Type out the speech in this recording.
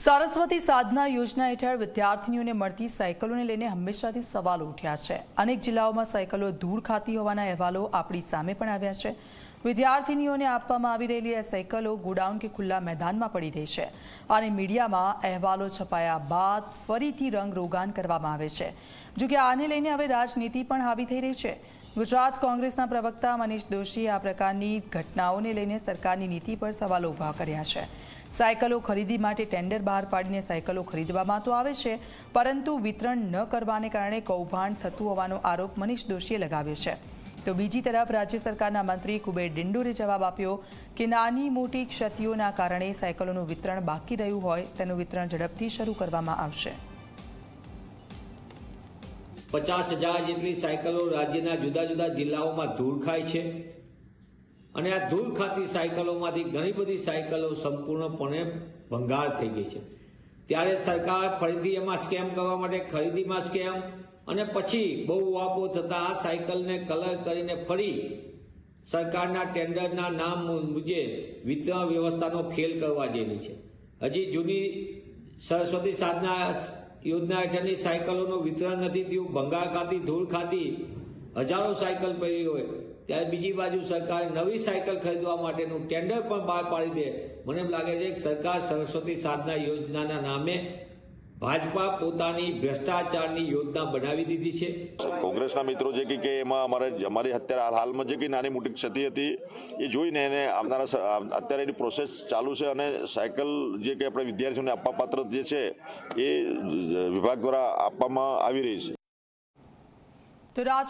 સરસ્વતી સાધના યોજના હેઠળ વિદ્યાર્થીનીઓને મળતી સાયકલોને લઈને હંમેશાથી સવાલો ઉઠ્યા છે. અનેક જિલ્લાઓમાં સાયકલો ધૂળ ખાતી હોવાના અહેવાલો આપણી સામે પણ આવ્યા છે. વિદ્યાર્થીનીઓને આપવામાં આવી રહેલી આ સાયકલો ગોડાઉન કે ખુલ્લા મેદાનમાં પડી રહી છે અને મીડિયામાં અહેવાલો છપાયા બાદ ફરીથી રંગ રોગાન કરવામાં આવે છે. જોકે આને લઈને હવે રાજનીતિ પણ હાવી થઈ રહી છે. ગુજરાત કોંગ્રેસના પ્રવક્તા મનીષ દોશીએ આ પ્રકારની ઘટનાઓને લઈને સરકારની નીતિ પર સવાલો ઊભા કર્યા છે. સાયકલો ખરીદી માટે ટેન્ડર બહાર પાડીને સાયકલો ખરીદવામાં તો આવે છે, પરંતુ વિતરણ ન કરવાને કારણે કૌભાંડ થતું હોવાનો આરોપ મનીષ દોશીએ લગાવ્યો છે. તો બીજી તરફ રાજ્ય સરકારના મંત્રી કુબેર ડિંડોરે જવાબ આપ્યો કે નાની મોટી ક્ષતિઓના કારણે સાયકલોનું વિતરણ બાકી રહ્યું હોય, તેનું વિતરણ ઝડપથી શરૂ કરવામાં આવશે. પચાસ હજાર જેટલી સાયકલો રાજ્યના જુદા જુદા જિલ્લાઓમાં ધૂળ ખાય છે. અને આ ધૂળ ખાતી સાયકલોમાંથી ઘણી બધી સાયકલો સંપૂર્ણપણે ભંગાર થઈ ગઈ છે. ત્યારે સરકાર ફરીથી એમાં સ્કેમ કરવા માટે ખરીદીમાં સ્કેમ અને પછી બહુ વાપો થતા આ સાયકલને કલર કરીને ફરી સરકારના ટેન્ડરના નામ મુજે વિતરણ વ્યવસ્થાનો ખેલ કરવા જેવી છે. હજી જૂની સરસ્વતી સાધના યોજના હેઠળની સાયકલોનું વિતરણ નથી થયું ભંગાર ખાતી, ધૂળ ખાતી, હજારો સાયકલ પડી હોય. ત્યારે બીજી બાજુ સરકારે નવી સાયકલ ખરીદવા માટેનું ટેન્ડર પણ બહાર પાડી દે. મને એમ લાગે છે કે સરકાર સરસ્વતી સાધના યોજનાના નામે ભાજપા પોતાની ભ્રષ્ટાચારની યોજના બનાવી દીધી છે. કોંગ્રેસના મિત્રો જે કે એમાં અમારે અમારી અત્યારે હાલ- હાલમાં જે કંઈ નાની મોટી ક્ષતિ હતી એ જોઈને એને આવનારા અત્યારે એની પ્રોસેસ ચાલુ છે અને સાયકલ જે કે આપણે વિદ્યાર્થીઓને આપવા પાત્ર જે છે એ વિભાગ દ્વારા આપવામાં આવી રહી છે. તો રાજ